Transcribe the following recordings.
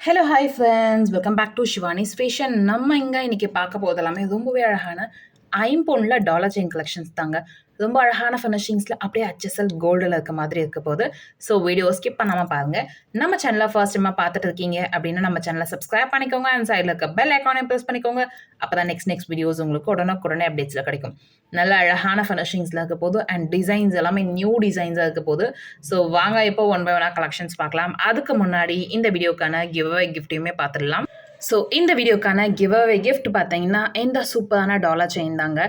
Hello hi friends welcome back to Shivani ஸ்பேஷன் நம்ம இங்கே இன்றைக்கி பார்க்க போதெல்லாமே ரொம்பவே அழகான ஐம்பொன்னில் டாலர் செயின் கலெக்ஷன்ஸ் தாங்க. ரொம்ப அழகான ஃபினிஷிங்ஸில் அப்படியே ஹெச்எஸ்எல் கோல்டில் இருக்க மாதிரி இருக்க போது ஸோ வீடியோ ஸ்கிப் பண்ணாமல் பாருங்கள் நம்ம சேனலை ஃபர்ஸ்ட் டைமாக பார்த்துட்டு இருக்கீங்க அப்படின்னா நம்ம சேனலை சப்ஸ்கிரைப் பண்ணிக்கோங்க. அண்ட் சைடில் இருக்க பெல் ஐக்கானே ப்ரெஸ் பண்ணிக்கோங்க. அப்போ தான் நெக்ஸ்ட் நெக்ஸ்ட் வீடியோஸ் உங்களுக்கு உடனே உடனே அப்டேட்ஸில் கிடைக்கும். நல்ல அழகான ஃபினிஷிங்ஸில் இருக்க போது அண்ட் டிசைன்ஸ் எல்லாமே நியூ டிசைன்ஸாக இருக்க போது ஸோ வாங்க இப்போ ஒன் பை ஒன்னாக கலெக்ஷன்ஸ் பார்க்கலாம். அதுக்கு முன்னாடி இந்த வீடியோக்கான கிவ் அவே கிஃப்ட்டையுமே பார்த்துடலாம். ஸோ இந்த வீடியோக்கான கிவ் அவே கிஃப்ட் பார்த்தீங்கன்னா இந்த சூப்பரான டாலர் செயின் தாங்க.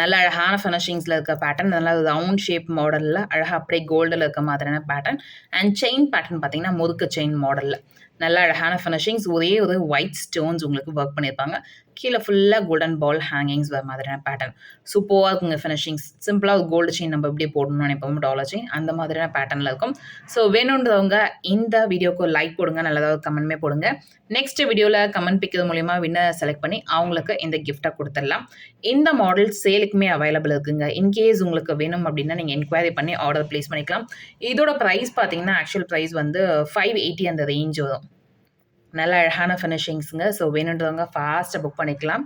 நல்ல அழகான ஃபினிஷிங்ஸில் இருக்க பேட்டர்ன் நல்ல ரவுண்ட் ஷேப் மாடலில் அழகாக அப்படியே கோல்டில் இருக்க மாதிரியான பேட்டர்ன் அண்ட் செயின் பேட்டர்ன் பார்த்தீங்கன்னா முறுக்கு செயின் மாடலில் நல்ல அழகான ஃபினிஷிங்ஸ் ஒரே ஒரு ஒயிட் ஸ்டோன்ஸ் உங்களுக்கு ஒர்க் பண்ணியிருப்பாங்க. கீழே ஃபுல்லாக கோல்டன் பால் ஹேங்கிங்ஸ் வர மாதிரியான பேட்டர்ன் சூப்பராக இருக்குங்க ஃபினிஷிங்ஸ் சிம்பிளாக ஒரு கோல்டு செயின் நம்ம எப்படி போடணும்னு நினைப்போம் டாலர் செயின் அந்த மாதிரியான பேட்டர்னில் இருக்கும். ஸோ வேணுன்றவங்க இந்த வீடியோக்கு லைக் போடுங்க. நல்லதாக ஒரு கமெண்ட்மே போடுங்க. நெக்ஸ்ட் வீடியோவில் கமெண்ட் பிக்கிறது மூலிமா வின்னர் செலக்ட் பண்ணி அவங்களுக்கு இந்த கிஃப்ட்டை கொடுத்துடலாம். இந்த மாடல் சேலுக்குமே அவைலபிள் இருக்குங்க. இன்கேஸ் உங்களுக்கு வேணும் அப்படின்னா நீங்கள் என்கொயரி பண்ணி ஆர்டர் ப்ளேஸ் பண்ணிக்கலாம். இதோட ப்ரைஸ் பார்த்தீங்கன்னா ஆக்சுவல் ப்ரைஸ் வந்து ஃபைவ் எயிட்டி அந்த ரேஞ்ச் வரும். நல்ல அழகான ஃபினிஷிங்ஸுங்க ஸோ வேணுன்றவங்க ஃபாஸ்ட்டாக புக் பண்ணிக்கலாம்.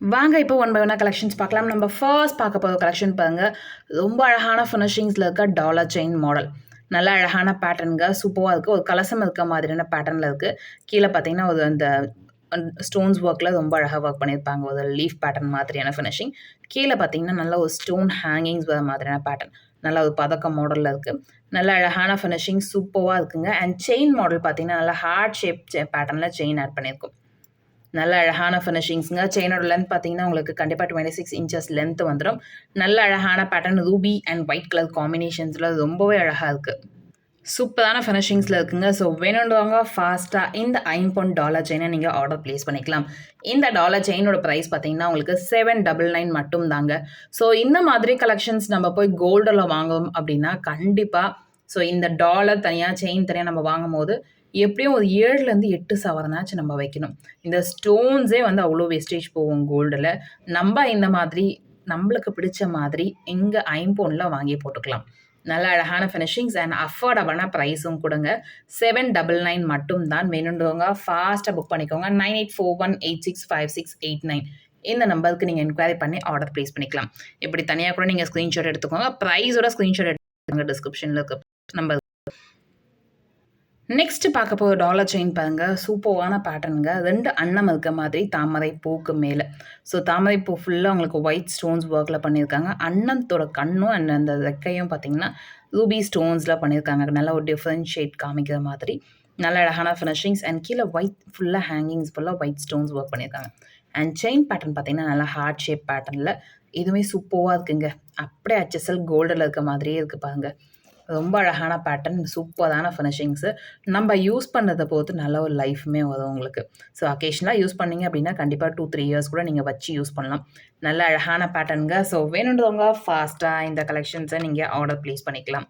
வாங்க இப்போ ஒன் பை ஒன்னாக கலெக்ஷன்ஸ் பார்க்கலாம். நம்ம ஃபர்ஸ்ட் பார்க்க போகிற கலெக்ஷன் பாருங்கள் ரொம்ப அழகான ஃபினிஷிங்ஸில் இருக்க டாலர் செயின் மாடல் நல்ல அழகான பேட்டர்னுங்க சூப்பராக இருக்குது ஒரு கலசம் இருக்க மாதிரியான பேட்டர்னில் இருக்குது கீழே பார்த்தீங்கன்னா ஒரு அந்த ஸ்டோன்ஸ் ஒர்க்கில் ரொம்ப அழகாக ஒர்க் பண்ணியிருப்பாங்க. ஒரு லீஃப் பேட்டர்ன் மாதிரியான ஃபினிஷிங் கீழே பார்த்தீங்கன்னா நல்ல ஒரு ஸ்டோன் ஹேங்கிங்ஸ் வர மாதிரியான பேட்டர்ன் நல்ல ஒரு பதக்கம் மாடலில் இருக்குது நல்ல அழகான ஃபினிஷிங் சூப்பராக இருக்குங்க. அண்ட் செயின் மாடல் பார்த்தீங்கன்னா நல்லா ஹார்ட் ஷேப் பேட்டர்னில் செயின் ஆட் பண்ணியிருக்கும் நல்ல அழகான ஃபினிஷிங்ஸுங்க செயினோட லென்த் பார்த்தீங்கன்னா உங்களுக்கு கண்டிப்பாக டுவெண்ட்டி சிக்ஸ் இன்ச்சஸ் லென்த் வந்துடும் நல்ல அழகான pattern ruby and white colour காம்பினேஷன்ஸில் ரொம்பவே அழகாக இருக்குது சூப்பரான ஃபினிஷிங்ஸில் இருக்குங்க. ஸோ வேணுன்றவங்க ஃபாஸ்ட்டாக இந்த ஐம்பொன் டாலர் செயினை நீங்கள் ஆர்டர் ப்ளேஸ் பண்ணிக்கலாம். இந்த டாலர் செயினோட ப்ரைஸ் பார்த்தீங்கன்னா உங்களுக்கு செவன் டபுள் நைன் மட்டும் தாங்க ஸோ இந்த மாதிரி கலெக்ஷன்ஸ் நம்ம போய் கோல்டில் வாங்குவோம் அப்படின்னா கண்டிப்பாக ஸோ இந்த டாலர் தனியாக செயின் தனியாக நம்ம வாங்கும் போது எப்படியும் ஒரு ஏழுலேருந்து எட்டு சவரனாச்சும் நம்ம வைக்கணும். இந்த ஸ்டோன்ஸே வந்து அவ்வளோ வேஸ்டேஜ் போகும் கோல்டில் நம்ம இந்த மாதிரி நம்மளுக்கு பிடிச்ச மாதிரி இங்கே ஐம்போனில் வாங்கி போட்டுக்கலாம். நல்ல அழகான ஃபினிஷிங்ஸ் அண்ட் அஃபோர்டபுளான ப்ரைஸும் கொடுங்க. செவன் டபுள் நைன் மட்டும் தான் வேணுன்றவங்க ஃபாஸ்ட்டாக புக் பண்ணிக்கோங்க. Nine eight four one eight six five six eight nine இந்த நம்பருக்கு நீங்கள் என்கொயரி பண்ணி ஆர்டர் ப்ளேஸ் பண்ணிக்கலாம். இப்படி தனியாக கூட நீங்கள் ஸ்க்ரீன்ஷாட் எடுத்துக்கோங்க. ப்ரைஸோட ஸ்க்ரீன்ஷாட் எடுத்துக்கோங்க. டிஸ்கிரிப்ஷனில் இருக்க நம்பர் நெக்ஸ்ட் பார்க்க போகிற டாலர் செயின் பாருங்க. சூப்பரான பேட்டர்னுங்க ரெண்டு அன்னம் இருக்க மாதிரி தாமரை பூக்கு மேலே. ஸோ தாமரை பூ ஃபுல்லாக உங்களுக்கு ஒயிட் ஸ்டோன்ஸ் ஒர்க்கில் பண்ணியிருக்காங்க. அன்னத்தோட கண்ணும் அண்ட் அந்த ரெக்கையும் பார்த்தீங்கன்னா ரூபி ஸ்டோன்ஸில் பண்ணியிருக்காங்க. நல்ல ஒரு டிஃப்ரெண்ட் ஷேட் காமிக்கிற மாதிரி. நல்ல அழகான ஃபினிஷிங்ஸ் அண்ட் கீழே ஒயிட் ஃபுல்லாக ஹேங்கிங்ஸ் ஃபுல்லாக ஒயிட் ஸ்டோன்ஸ் ஒர்க் பண்ணியிருக்காங்க. அண்ட் செயின் பேட்டர்ன் பார்த்தீங்கன்னா நல்லா ஹார்ட் ஷேப் பேட்டர்னில் இதுவுமே சூப்பராக இருக்குங்க. அப்படியே அச்சசல் கோல்டில் இருக்க மாதிரியே இருக்குது பாருங்கள் ரொம்ப அழகான பேட்டர்ன் சூப்பரான ஃபினிஷிங்ஸு நம்ம யூஸ் பண்ணதை பொறுத்து நல்ல ஒரு லைஃப்மே வரும் உங்களுக்கு. ஸோ அக்கேஷனாக யூஸ் பண்ணிங்க அப்படின்னா கண்டிப்பாக டூ த்ரீ இயர்ஸ் கூட நீங்கள் வச்சு யூஸ் பண்ணலாம். நல்ல அழகான பேட்டர்னுங்க ஸோ வேணுன்றவங்க ஃபாஸ்ட்டாக இந்த கலெக்ஷன்ஸை நீங்கள் ஆர்டர் ப்ளேஸ் பண்ணிக்கலாம்.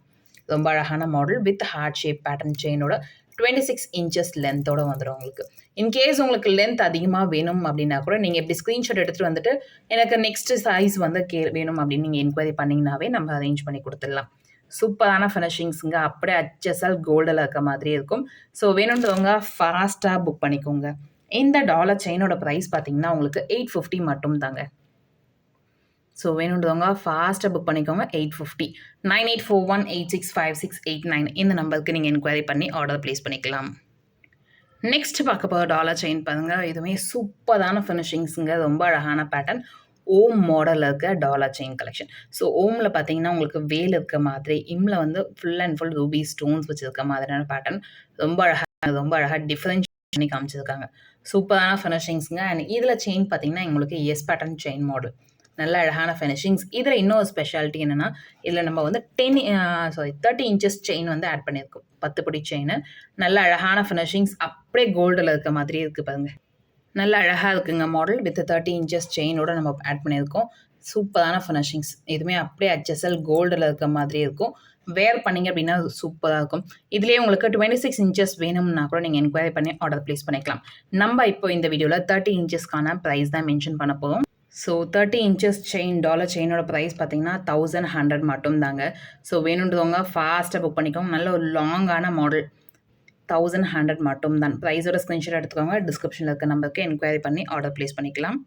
ரொம்ப அழகான model with heart shape pattern செயினோட twenty six inches லென்த்தோடு வந்துடும் உங்களுக்கு. இன்கேஸ் உங்களுக்கு லென்த் அதிகமாக வேணும் அப்படின்னா கூட நீங்கள் எப்படி ஸ்க்ரீன்ஷாட் எடுத்துகிட்டு வந்துட்டு எனக்கு நெக்ஸ்ட் சைஸ் வந்து கே வேணும் அப்படின்னு நீங்கள் என்கொயரி பண்ணிங்கனாவே நம்ம அரேஞ்ச் பண்ணி கொடுத்துடலாம். சூப்பரான ஃபினிஷிங்ஸுங்க அப்படியே அச்சசல் கோல்டில் இருக்க மாதிரி இருக்கும். ஸோ வேணுன்றவங்க ஃபாஸ்ட்டாக புக் பண்ணிக்கோங்க. இந்த டாலர் செயினோட ப்ரைஸ் பார்த்தீங்கன்னா உங்களுக்கு எயிட் ஃபிஃப்டி மட்டும் தாங்க ஸோ வேணுன்றவங்க ஃபாஸ்ட்டாக புக் பண்ணிக்கோங்க. Eight fifty nine eight four one eight six five six eight nine இந்த நம்பருக்கு நீங்கள் என்கொயரி பண்ணி ஆர்டர் ப்ளேஸ் பண்ணிக்கலாம். நெக்ஸ்ட் பார்க்க போகிற டாலர் செயின் பாருங்கள் இதுவுமே சூப்பரான ஃபினிஷிங்ஸுங்க ரொம்ப அழகான பேட்டர்ன் ஓம் மாடலில் இருக்க டாலர் செயின் கலெக்ஷன் ஸோ ஓமில் பார்த்தீங்கன்னா உங்களுக்கு வேல் இருக்க மாதிரி இம்மில் வந்து full and full ruby stones வச்சுருக்க மாதிரியான பேட்டர்ன் ரொம்ப அழகாக ரொம்ப அழகாக டிஃப்ரெண்ட் பண்ணி காமிச்சிருக்காங்க. சூப்பரான ஃபினிஷிங்ஸுங்க அண்ட் இதில் செயின் பார்த்தீங்கன்னா எங்களுக்கு எஸ் பேட்டர்ன் செயின் மாடல் நல்ல அழகான ஃபினிஷிங்ஸ் இதில் இன்னொரு ஸ்பெஷாலிட்டி என்னென்னா இதில் நம்ம வந்து ten sorry thirty inches chain வந்து ஆட் பண்ணியிருக்கோம் பத்து படி செயின் நல்ல அழகான ஃபினிஷிங்ஸ் அப்படியே கோல்டில் இருக்க மாதிரி இருக்குது பாருங்கள் நல்ல அழகாக இருக்குங்க மாடல் வித் தேர்ட்டி இன்ச்சஸ் செயினோட நம்ம ஆட் பண்ணியிருக்கோம். சூப்பரான ஃபினிஷிங்ஸ் எதுவுமே அப்படியே அச்சசல் கோல்டில் இருக்க மாதிரி இருக்கும். வேர் பண்ணிங்க அப்படின்னா சூப்பராக இருக்கும். இதுலேயே உங்களுக்கு டுவெண்ட்டி சிக்ஸ் இன்ச்சஸ் வேணும்னா கூட நீங்கள் என்கொயரி பண்ணி ஆர்டர் ப்ளேஸ் பண்ணிக்கலாம். நம்ம இப்போ இந்த வீடியோவில் தேர்ட்டி இன்ச்சஸ்க்கான ப்ரைஸ் தான் மென்ஷன் பண்ண போதும் so thirty inches chain dollar செயினோட price பார்த்தீங்கன்னா தௌசண்ட் ஹண்ட்ரட் மட்டும் தாங்க ஸோ வேணுன்றவங்க ஃபாஸ்ட்டாக புக் பண்ணிக்கோங்க. நல்ல ஒரு லாங்கான மாடல் தௌசண்ட் ஹண்ட்ரட் மட்டும் தான் ப்ரைஸோட ஸ்க்ரீன்ஷாட் எடுத்துக்கோங்க. டிஸ்கிரிப்ஷனில் இருக்க நம்பருக்கு என்கொயரி பண்ணி ஆர்டர் ப்ளேஸ் பண்ணிக்கலாம்.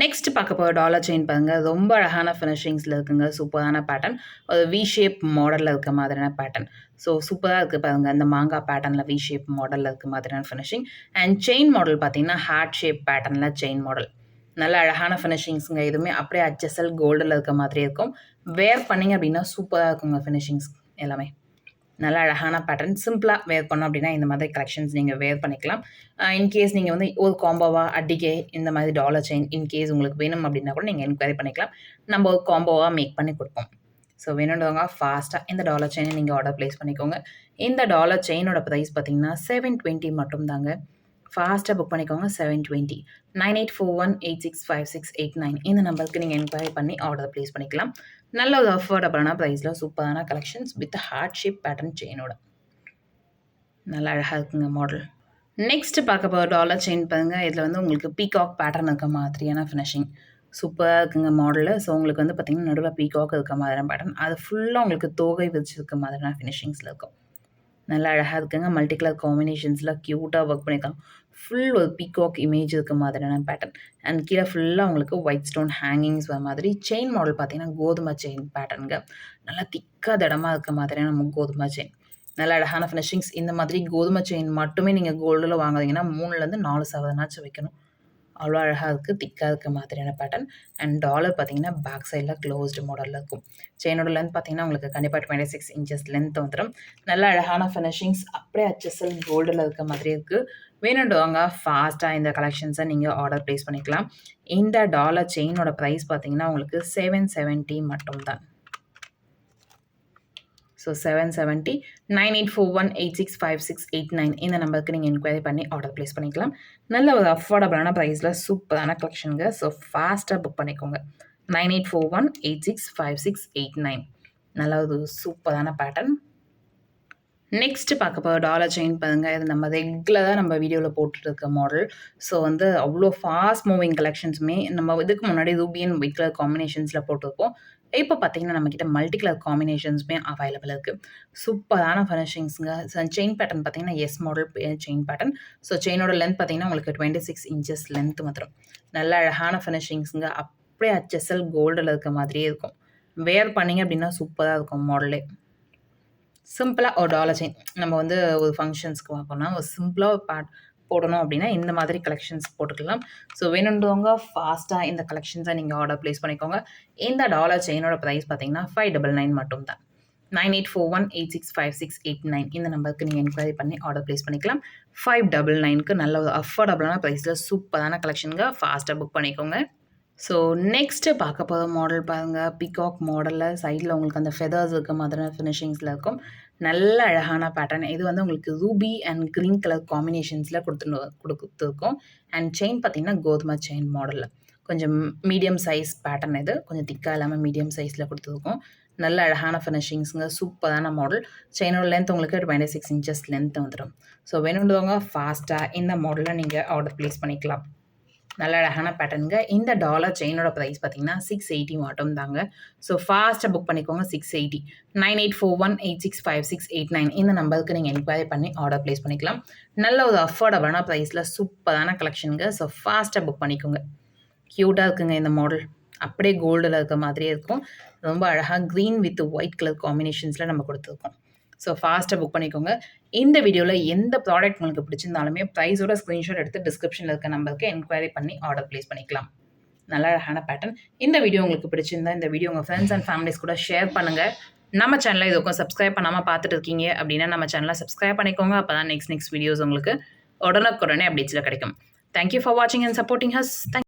நெக்ஸ்ட் பார்க்க போகிற டாலர் செயின் பாருங்க. ரொம்ப அழகான ஃபினிஷிங்ஸில் இருக்குங்க. சூப்பரான பேட்டர்ன் ஒரு வி ஷேப் மாடலில் இருக்க மாதிரியான பேட்டர்ன் ஸோ சூப்பராக இருக்குது பாருங்க. அந்த மாங்காய் பேட்டர்னில் வி ஷேப் மாடலில் இருக்க மாதிரியான ஃபினிஷிங் அண்ட் செயின் மாடல் பார்த்தீங்கன்னா ஹார்ட் ஷேப் பேட்டர்னில் செயின் மாடல் நல்ல அழகான ஃபினிஷிங்ஸுங்க எதுவுமே அப்படியே அட்ஜஸ்டல் கோல்டில் இருக்க மாதிரி இருக்கும். வேர் பண்ணிங்க அப்படின்னா சூப்பராக இருக்குங்க ஃபினிஷிங்ஸ் எல்லாமே. நல்ல அழகான பேட்டர்ன் சிம்பிளாக வேர் பண்ணோம் அப்படின்னா இந்த மாதிரி கலெக்ஷன்ஸ் நீங்கள் வேர் பண்ணிக்கலாம். இன்கேஸ் நீங்கள் வந்து ஒரு காம்போவாக அடிக்கே இந்த மாதிரி டாலர் செயின் இன்கேஸ் உங்களுக்கு வேணும் அப்படின்னா கூட நீங்கள் என்கொயரி பண்ணிக்கலாம். நம்ம ஒரு காம்போவாக மேக் பண்ணி கொடுப்போம். ஸோ வேணுன்றவங்க ஃபாஸ்ட்டாக இந்த டாலர் செயினை நீங்கள் ஆர்டர் ப்ளேஸ் பண்ணிக்கோங்க. இந்த டாலர் செயினோட ப்ரைஸ் பார்த்தீங்கன்னா செவன் டுவெண்ட்டி மட்டும் தாங்க. ஃபாஸ்ட்டாக புக் பண்ணிக்கோங்க seven twenty nine eight four one eight six five six eight nine இந்த நம்பருக்கு நீங்கள் என்கொயரி பண்ணி ஆர்டர் ப்ளேஸ் பண்ணிக்கலாம். நல்ல ஒரு அஃபோர்டபுளான ப்ரைஸில் சூப்பரான collections with heart shape pattern செயினோட நல்லா அழகாக இருக்குங்க மாடல் நெக்ஸ்ட் பார்க்க போகிற டாலர் செயின் பாருங்கள் இதில் வந்து உங்களுக்கு பீகாக் பேட்டர்ன் இருக்க மாதிரியான ஃபினிஷிங் சூப்பராக இருக்குங்க மாடலில் ஸோ உங்களுக்கு வந்து பார்த்திங்கன்னா நடுவில் பீகாக் இருக்க மாதிரியான பேட்டர்ன் அது ஃபுல்லாக உங்களுக்கு தோகை விரிச்சிருக்க மாதிரியான ஃபினிஷிங்ஸில் இருக்கும். நல்லா அழகாக இருக்குங்க. மல்டி கலர் காம்பினேஷன்ஸில் க்யூட்டாக ஒர்க் பண்ணியிருக்காங்க. ஃபுல் ஒரு பீகாக் இமேஜ் இருக்க மாதிரியான பேட்டர்ன் அண்ட் கீழே ஃபுல்லாக உங்களுக்கு ஒயிட் ஸ்டோன் ஹேங்கிங்ஸ் வர மாதிரி செயின் மாடல் பார்த்தீங்கன்னா கோதுமை செயின் பேட்டர்னுங்க நல்லா திக்காக திடமாக இருக்க மாதிரியான நம்ம கோதுமை செயின் நல்ல அழகான ஃபினிஷிங்ஸ் இந்த மாதிரி கோதுமை செயின் மட்டுமே நீங்கள் கோல்டில் வாங்குறீங்கன்னா மூணுலேருந்து நாலு சவரனாச்சும் வைக்கணும். அவ்வளோ அழகாக இருக்குது திக்காக இருக்க மாதிரியான பேட்டர்ன் அண்ட் டாலர் பார்த்தீங்கன்னா பேக் சைடில் க்ளோஸ்டு மாடலில் இருக்கும். செயினோட லென்த் பார்த்தீங்கன்னா உங்களுக்கு கண்டிப்பாக டுவெண்ட்டி சிக்ஸ் இன்ச்சஸ் லென்த் வந்துடும் நல்ல அழகான ஃபினிஷிங்ஸ் அப்படியே அச்சசல் கோல்டில் இருக்க மாதிரி இருக்குது வேணுன்றவங்க ஃபாஸ்ட்டாக இந்த கலெக்ஷன்ஸை நீங்கள் ஆர்டர் ப்ளேஸ் பண்ணிக்கலாம். இந்த டாலர் செயினோட ப்ரைஸ் பார்த்தீங்கன்னா உங்களுக்கு செவன் செவன்ட்டி மட்டும்தான். So seven seventy nine eight four one eight six five six eight nine இந்த நம்பருக்கு நீங்கள் என்கொயரி பண்ணி ஆர்டர் ப்ளேஸ் பண்ணிக்கலாம். நல்ல ஒரு அஃபோர்டபுளான ப்ரைஸில் சூப்பரான கலெக்ஷனுங்க ஸோ ஃபாஸ்ட்டாக புக் பண்ணிக்கோங்க. Nine eight four one eight six five six eight nine நல்ல ஒரு சூப்பரான பேட்டர்ன் நெக்ஸ்ட் பார்க்க போகிற டாலர் செயின் பாருங்கள் இது நம்ம ரெகுலராக நம்ம வீடியோவில் போட்டுருக்க மாடல் ஸோ வந்து அவ்வளோ ஃபாஸ்ட் மூவிங் கலெக்ஷன்ஸுமே நம்ம இதுக்கு முன்னாடி ரூபியன் ஒயிட் கலர் காம்பினேஷன்ஸில் போட்டிருக்கோம் இப்போ பார்த்தீங்கன்னா நம்மக்கிட்ட மல்டி கலர் காம்பினேஷன்ஸுமே அவைலபிள் இருக்குது சூப்பரான ஃபினிஷிங்ஸுங்க செயின் பேட்டர்ன் பார்த்தீங்கன்னா S model chain pattern so செயினோட length பார்த்தீங்கன்னா உங்களுக்கு டுவெண்ட்டி சிக்ஸ் இன்ச்சஸ் லென்த் வந்துடும் நல்ல அழகான ஃபினிஷிங்ஸுங்க அப்படியே அச்சசல் கோல்டில் இருக்க மாதிரியே இருக்கும். வேர் பண்ணிங்க அப்படின்னா சூப்பராக இருக்கும் மாடலே சிம்பிளாக ஒரு டாலர் செயின் நம்ம வந்து ஒரு ஃபங்க்ஷன்ஸ்க்கு பார்க்கணும்னா ஒரு சிம்பிளாக பேட் போடணும் அப்படின்னா இந்த மாதிரி கலெக்ஷன்ஸ் போட்டுக்கலாம். ஸோ வேணுன்றவங்க ஃபாஸ்ட்டாக இந்த கலெக்ஷன்ஸை நீங்கள் ஆர்டர் ப்ளேஸ் பண்ணிக்கோங்க. இந்த டாலர் செயினோட ப்ரைஸ் பார்த்தீங்கன்னா ஃபைவ் டபுள் நைன் மட்டும் தான் nine eight four one eight six five six eight nine இந்த நம்பருக்கு நீங்கள் என்கொயரி பண்ணி ஆர்டர் ப்ளேஸ் பண்ணிக்கலாம். ஃபைவ் டபுள் நைனுக்கு நல்ல ஒரு அஃபோர்டபுளான ப்ரைஸில் சூப்பரான கலெக்ஷனுங்க ஃபாஸ்ட்டாக புக் பண்ணிக்கோங்க. ஸோ நெக்ஸ்ட்டு பார்க்க போகிற மாடல் பாருங்கள் பிகாக் மாடலில் சைடில் உங்களுக்கு அந்த ஃபெதர்ஸ் இருக்க மாதிரியான ஃபினிஷிங்ஸில் இருக்கும். நல்ல அழகான பேட்டர்ன் இது வந்து உங்களுக்கு ரூபி அண்ட் க்ரீன் கலர் காம்பினேஷன்ஸில் கொடுத்துட்டு கொடுத்துருக்கோம். அண்ட் செயின் பார்த்திங்கன்னா கோதுமை செயின் மாடலில் கொஞ்சம் மீடியம் சைஸ் பேட்டர்ன் இது. கொஞ்சம் திக்காக இல்லாமல் மீடியம் சைஸில் கொடுத்துருக்கோம். நல்ல அழகான ஃபினிஷிங்ஸுங்க சூப்பரான மாடல் செயினோட லென்த் உங்களுக்கு டுவெண்ட்டி சிக்ஸ் இன்ச்சஸ் லென்த் வந்துடும் ஸோ வேணுன்றவங்க ஃபாஸ்ட்டாக இந்த மாடலில் நீங்கள் ஆர்டர் ப்ளேஸ் பண்ணிக்கலாம். நல்ல அழகான பேட்டர்னுங்க இந்த டாலர் செயினோட ப்ரைஸ் பார்த்தீங்கன்னா சிக்ஸ் எயிட்டி மட்டும் தாங்க ஸோ ஃபாஸ்ட்டாக புக் பண்ணிக்கோங்க six eighty nine eight four one eight six five six eight nine இந்த நம்பருக்கு நீங்கள் என்கொயரி பண்ணி ஆர்டர் ப்ளேஸ் பண்ணிக்கலாம். நல்ல ஒரு அஃபோர்டபுளான ப்ரைஸில் சூப்பரான கலெக்ஷனுங்க ஸோ ஃபாஸ்ட்டாக புக் பண்ணிக்கோங்க. க்யூட்டாக இருக்குங்க இந்த மாடல் அப்படியே கோல்டில் இருக்க மாதிரியே இருக்கும். ரொம்ப அழகாக க்ரீன் வித் ஒயிட் கலர் காம்பினேஷன்ஸில் நம்ம கொடுத்துருக்கோம். ஸோ ஃபாஸ்ட்டாக புக் பண்ணிக்கோங்க. இந்த வீடியோவில் எந்த ப்ராடக்ட் உங்களுக்கு பிடிச்சிருந்தாலுமே ப்ரைஸோட ஸ்க்ரீன்ஷாட் எடுத்து டிஸ்கிரிப்ஷனில் இருக்க நம்பருக்கு என்கொயரி பண்ணி ஆர்டர் ப்ளேஸ் பண்ணிக்கலாம். நல்ல அழகான பேட்டர்ன் இந்த வீடியோ உங்களுக்கு பிடிச்சிருந்தா இந்த வீடியோ உங்கள் ஃப்ரெண்ட்ஸ் அண்ட் ஃபேமிலிஸ் கூட ஷேர் பண்ணுங்கள் நம்ம சேனலை இதுக்கும் சப்ஸ்கிரைப் பண்ணாமல் பார்த்துட்டு இருக்கீங்க அப்படின்னா நம்ம சேனலை சப்ஸ்கிரைப் பண்ணிக்கோங்க. அப்போ தான் நெக்ஸ்ட் நெக்ஸ்ட் வீடியோஸ் உங்களுக்கு உடனுக்குடனே அப்டேட்ஸில் கிடைக்கும். தேங்க்யூ ஃபார் வாட்சிங் அண்ட் சப்போர்ட்டிங் ஹஸ் தேங்க்